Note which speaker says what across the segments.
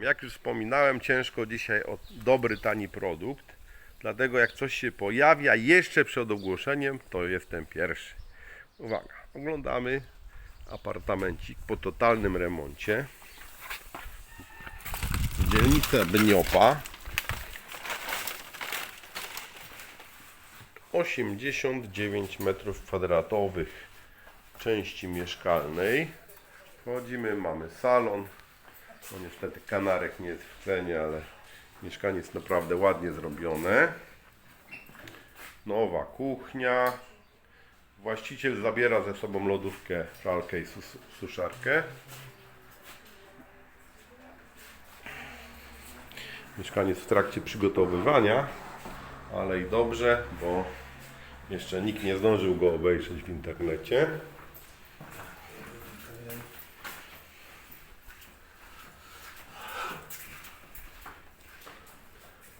Speaker 1: Jak już wspominałem, ciężko dzisiaj o dobry, tani produkt. Dlatego jak coś się pojawia jeszcze przed ogłoszeniem, to jestem pierwszy. Uwaga, oglądamy apartamencik po totalnym remoncie. Dzielnica Bniopa. 89 metrów kwadratowych części mieszkalnej. Wchodzimy, mamy salon. No niestety kanarek nie jest w cenie, ale mieszkanie jest naprawdę ładnie zrobione. Nowa kuchnia. Właściciel zabiera ze sobą lodówkę, pralkę i sus- suszarkę. Mieszkanie jest w trakcie przygotowywania, ale i dobrze, bo jeszcze nikt nie zdążył go obejrzeć w internecie.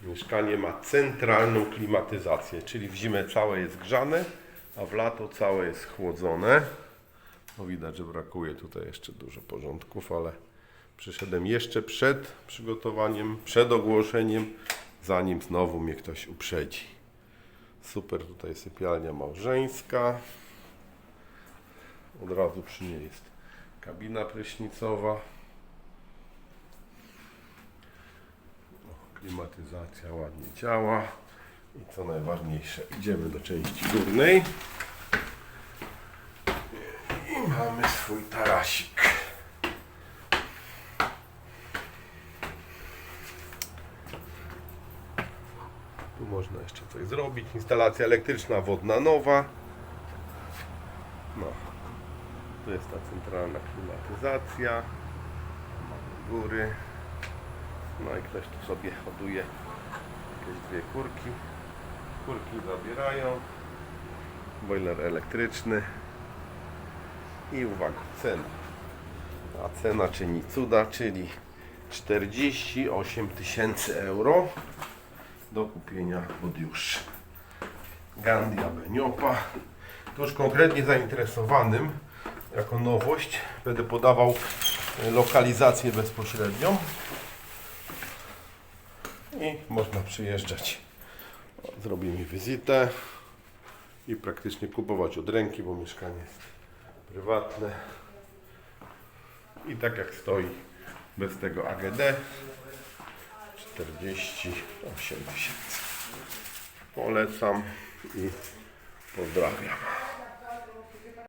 Speaker 1: Mieszkanie ma centralną klimatyzację, czyli w zimę całe jest grzane, a w lato całe jest chłodzone. No widać, że brakuje tutaj jeszcze dużo porządków, ale przyszedłem jeszcze przed przygotowaniem, przed ogłoszeniem, zanim znowu mnie ktoś uprzedzi. Super tutaj sypialnia małżeńska. Od razu przy niej jest kabina prysznicowa. Klimatyzacja ładnie działa. I co najważniejsze, idziemy do części górnej. I mamy swój tarasik. Tu można jeszcze coś zrobić. Instalacja elektryczna, wodna nowa. No. Tu jest ta centralna klimatyzacja. Góry. No i ktoś tu sobie hoduje jakieś dwie kurki. Kurki zabierają. Boiler elektryczny. I uwaga, cena. A cena czyni cuda, czyli 48 tysięcy euro do kupienia od już. Gandia Beniopa. To już konkretnie zainteresowanym jako nowość będę podawał lokalizację bezpośrednią i można przyjeżdżać. Zrobimy wizytę i praktycznie kupować od ręki, bo mieszkanie jest prywatne. I tak jak stoi, bez tego AGD, 48 tysięcy. Polecam i pozdrawiam.